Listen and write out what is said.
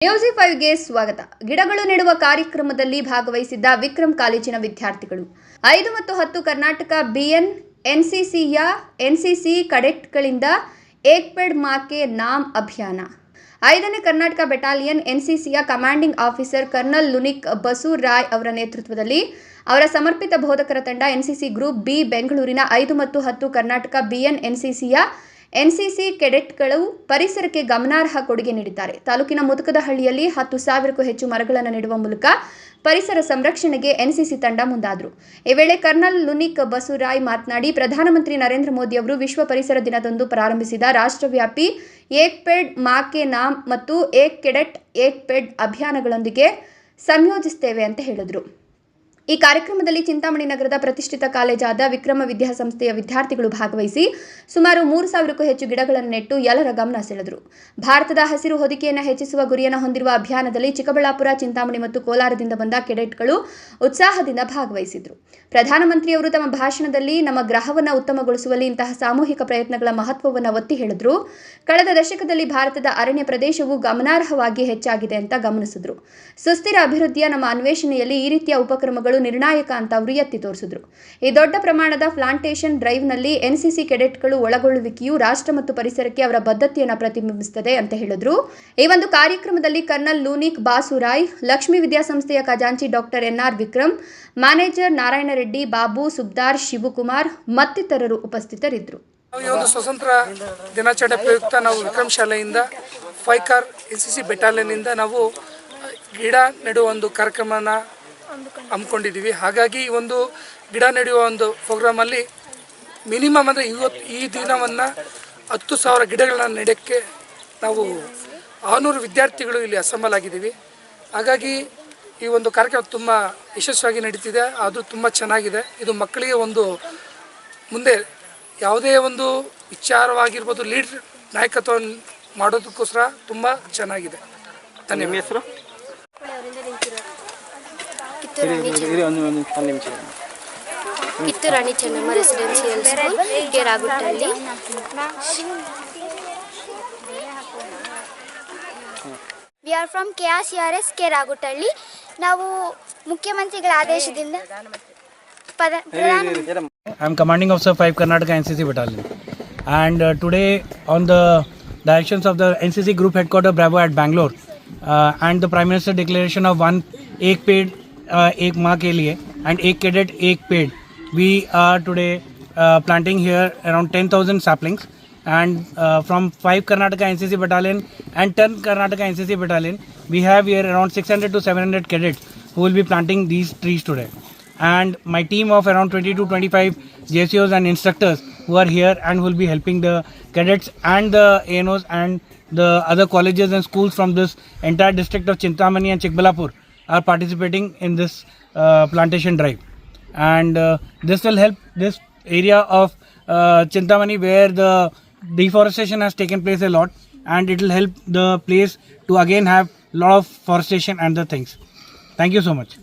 ನ್ಯೂಸಿ ಫೈವ್ಗೆ ಸ್ವಾಗತ. ಗಿಡಗಳು ನೆಡುವ ಕಾರ್ಯಕ್ರಮದಲ್ಲಿ ಭಾಗವಹಿಸಿದ್ದ ವಿಕ್ರಮ್ ಕಾಲೇಜಿನ ವಿದ್ಯಾರ್ಥಿಗಳು. ಐದು ಮತ್ತು ಹತ್ತು ಕರ್ನಾಟಕ ಬಿಎನ್ ಎನ್ಸಿಸಿಯ ಎನ್ಸಿಸಿ ಕಡೆಟ್ಗಳಿಂದ ಏಕ್ ಪೆಡ್ ಮಾಕೆ ನಾಮ್ ಅಭಿಯಾನ. ಐದನೇ Karnataka battalion ಎನ್ಸಿಸಿಯ commanding officer colonel Lunik Basu Roy ಅವರ ನೇತೃತ್ವದಲ್ಲಿ ಅವರ ಸಮರ್ಪಿತ ಬೋಧಕರ ತಂಡ ಎನ್ಸಿಸಿ ಗ್ರೂಪ್ ಬಿ ಬೆಂಗಳೂರಿನ ಐದು ಮತ್ತು ಹತ್ತು ಕರ್ನಾಟಕ ಬಿಎನ್ ಎನ್ಸಿಸಿಯ ಎನ್ಸಿಸಿ ಕೆಡೆಟ್ಗಳು ಪರಿಸರಕ್ಕೆ ಗಮನಾರ್ಹ ಕೊಡುಗೆ ನೀಡಿದ್ದಾರೆ. ತಾಲೂಕಿನ ಮುದುಕದಹಳ್ಳಿಯಲ್ಲಿ ಹತ್ತು ಸಾವಿರಕ್ಕೂ ಹೆಚ್ಚು ಮರಗಳನ್ನು ನೆಡುವ ಮೂಲಕ ಪರಿಸರ ಸಂರಕ್ಷಣೆಗೆ ಎನ್ಸಿಸಿ ತಂಡ ಮುಂದಾದರು. ಈ ವೇಳೆ ಕರ್ನಲ್ ಲುನಿಕ್ ಬಸುರಾಯ್ ಮಾತನಾಡಿ, ಪ್ರಧಾನಮಂತ್ರಿ ನರೇಂದ್ರ ಮೋದಿ ಅವರು ವಿಶ್ವ ಪರಿಸರ ದಿನದಂದು ಪ್ರಾರಂಭಿಸಿದ ರಾಷ್ಟ್ರವ್ಯಾಪಿ ಏಕ್ ಪೆಡ್ ಮಾಕೆ ನಾಮ್ ಮತ್ತು ಏಕ್ ಕೆಡೆಟ್ ಏಕ್ ಪೆಡ್ ಅಭಿಯಾನಗಳೊಂದಿಗೆ ಸಂಯೋಜಿಸುತ್ತೇವೆ ಅಂತ ಹೇಳಿದರು. ಈ ಕಾರ್ಯಕ್ರಮದಲ್ಲಿ ಚಿಂತಾಮಣಿ ನಗರದ ಪ್ರತಿಷ್ಠಿತ ಕಾಲೇಜಾದ ವಿಕ್ರಮ ವಿದ್ಯಾಸಂಸ್ಥೆಯ ವಿದ್ಯಾರ್ಥಿಗಳು ಭಾಗವಹಿಸಿ ಸುಮಾರು ಮೂರು ಸಾವಿರಕ್ಕೂ ಹೆಚ್ಚು ಗಿಡಗಳನ್ನು ನೆಟ್ಟು ಎಲ್ಲರ ಗಮನ ಸೆಳೆದರು. ಭಾರತದ ಹಸಿರು ಹೊದಿಕೆಯನ್ನು ಹೆಚ್ಚಿಸುವ ಗುರಿಯನ್ನು ಹೊಂದಿರುವ ಅಭಿಯಾನದಲ್ಲಿ ಚಿಕ್ಕಬಳ್ಳಾಪುರ, ಚಿಂತಾಮಣಿ ಮತ್ತು ಕೋಲಾರದಿಂದ ಬಂದ ಕೆಡೆಟ್ಗಳು ಉತ್ಸಾಹದಿಂದ ಭಾಗವಹಿಸಿದರು. ಪ್ರಧಾನಮಂತ್ರಿಯವರು ತಮ್ಮ ಭಾಷಣದಲ್ಲಿ ನಮ್ಮ ಗ್ರಹವನ್ನು ಉತ್ತಮಗೊಳಿಸುವಲ್ಲಿ ಇಂತಹ ಸಾಮೂಹಿಕ ಪ್ರಯತ್ನಗಳ ಮಹತ್ವವನ್ನು ಒತ್ತಿ ಹೇಳಿದರು. ಕಳೆದ ದಶಕದಲ್ಲಿ ಭಾರತದ ಅರಣ್ಯ ಪ್ರದೇಶವು ಗಮನಾರ್ಹವಾಗಿ ಹೆಚ್ಚಾಗಿದೆ ಅಂತ ಗಮನಿಸಿದರು. ಸುಸ್ಥಿರ ಅಭಿವೃದ್ಧಿಯ ನಮ್ಮ ಅನ್ವೇಷಣೆಯಲ್ಲಿ ಈ ರೀತಿಯ ಉಪಕ್ರಮಗಳು ನಿರ್ಣಾಯಕ ಅಂತ ಅವರು ಎತ್ತಿ ತೋರಿಸಿದ್ರು. ಈ ದೊಡ್ಡ ಪ್ರಮಾಣದ ಪ್ಲಾಂಟೇಶನ್ ಡ್ರೈವ್ನಲ್ಲಿ ಎನ್ಸಿಸಿ ಕೆಡೆಟ್ಗಳು ಒಳಗೊಳ್ಳುವಿಕೆಯು ರಾಷ್ಟ್ರ ಮತ್ತು ಪರಿಸರಕ್ಕೆ ಅವರ ಬದ್ಧತೆಯನ್ನು ಪ್ರತಿಬಿಂಬಿಸುತ್ತದೆ ಅಂತ ಹೇಳಿದ್ರು. ಈ ಒಂದು ಕಾರ್ಯಕ್ರಮದಲ್ಲಿ ಕರ್ನಲ್ ಲೂನಿಕ್ ಬಾಸುರಾಯ್, ಲಕ್ಷ್ಮೀ ವಿದ್ಯಾಸಂಸ್ಥೆಯ ಖಜಾಂಚಿ doctor NR Vikram, manager Narayana Reddy Babu, ಸುಬ್ದಾರ್ Shivakumar ಮತ್ತಿತರರು ಉಪಸ್ಥಿತರಿದ್ದರು. ಈ ಒಂದು ಸ್ವತಂತ್ರ ದಿನಾಚರಣೆ ಪ್ರಯುಕ್ತ ನಾವು ವಿಕ್ರಮ್ ಶಾಲೆಯಿಂದ, ಫೈಕಾರ್ ಎನ್ ಸಿ ಸಿ ಬೆಟಾಲಿಯನ್ನಿಂದ ನಾವು ಗಿಡ ನೆಡುವ ಒಂದು ಕಾರ್ಯಕ್ರಮನ ಹಮ್ಮಿಕೊಂಡಿದ್ದೀವಿ ಹಾಗಾಗಿ ಈ ಒಂದು ಗಿಡ ನೆಡೆಯುವ ಒಂದು ಪ್ರೋಗ್ರಾಮಲ್ಲಿ ಮಿನಿಮಮ್ ಅಂದರೆ ಇವತ್ತು ಈ ದಿನವನ್ನು ಹತ್ತು ಸಾವಿರ ಗಿಡಗಳನ್ನ ನೆಡೋಕ್ಕೆ ನಾವು ಆರುನೂರು ವಿದ್ಯಾರ್ಥಿಗಳು ಇಲ್ಲಿ ಅಸೆಂಬಲ್ ಆಗಿದ್ದೀವಿ. ಹಾಗಾಗಿ ಈ ಒಂದು ಕಾರ್ಯಕ್ರಮ ತುಂಬ ಯಶಸ್ವಿಯಾಗಿ ನಡೀತಿದೆ. ಅದು ತುಂಬ ಚೆನ್ನಾಗಿದೆ. ಇದು ಮಕ್ಕಳಿಗೆ ಒಂದು ಮುಂದೆ ಯಾವುದೇ ಒಂದು ವಿಚಾರವಾಗಿರ್ಬೋದು ಲೀಡ್ ನಾಯಕತ್ವ ಮಾಡೋದಕ್ಕೋಸ್ಕರ ತುಂಬ ಚೆನ್ನಾಗಿದೆ. ಧನ್ಯವಾದ. ಹೆಸರು? ಕಿತ್ತೂರು ರಾಣಿ ಚೆನ್ನಮ್ಮ ಇರಿ ಒಂದು ಒಂದು ಒಂದು ನಿಮಿಷ Kittur Rani Chennamma residential school ಕೇರಾಗುಟ್ಟಲ್ಲಿ we are from K R C R S Keraguttahalli ನಾವು ಮುಖ್ಯಮಂತ್ರಿಗಳ ಆದೇಶದಿಂದ ಪದ ಪ್ರಧಾನ I'm commanding officer 5 Karnataka NCC battalion. And uh, today, on the directions of the NCC group headquarters Bravo at Bangalore, uh, and the Prime Minister declaration of one ek paid uh, ek maa ke liye and ek cadet ek paid, we are today uh, planting here around 10,000 saplings. And uh, from 5 Karnataka NCC battalion and 10 Karnataka NCC battalion, we have here around 600 to 700 cadets who will be planting these trees today and my team of around 20 to 25 JCOs and instructors who are here and will be helping the cadets and the ANOs and the other colleges and schools from this entire district of Chintamani and Chikbalapur are participating in this uh, plantation drive. And uh, this will help this area of uh, Chintamani where the deforestation has taken place a lot and it will help the place to again have a lot of forestation and the things. Thank you so much.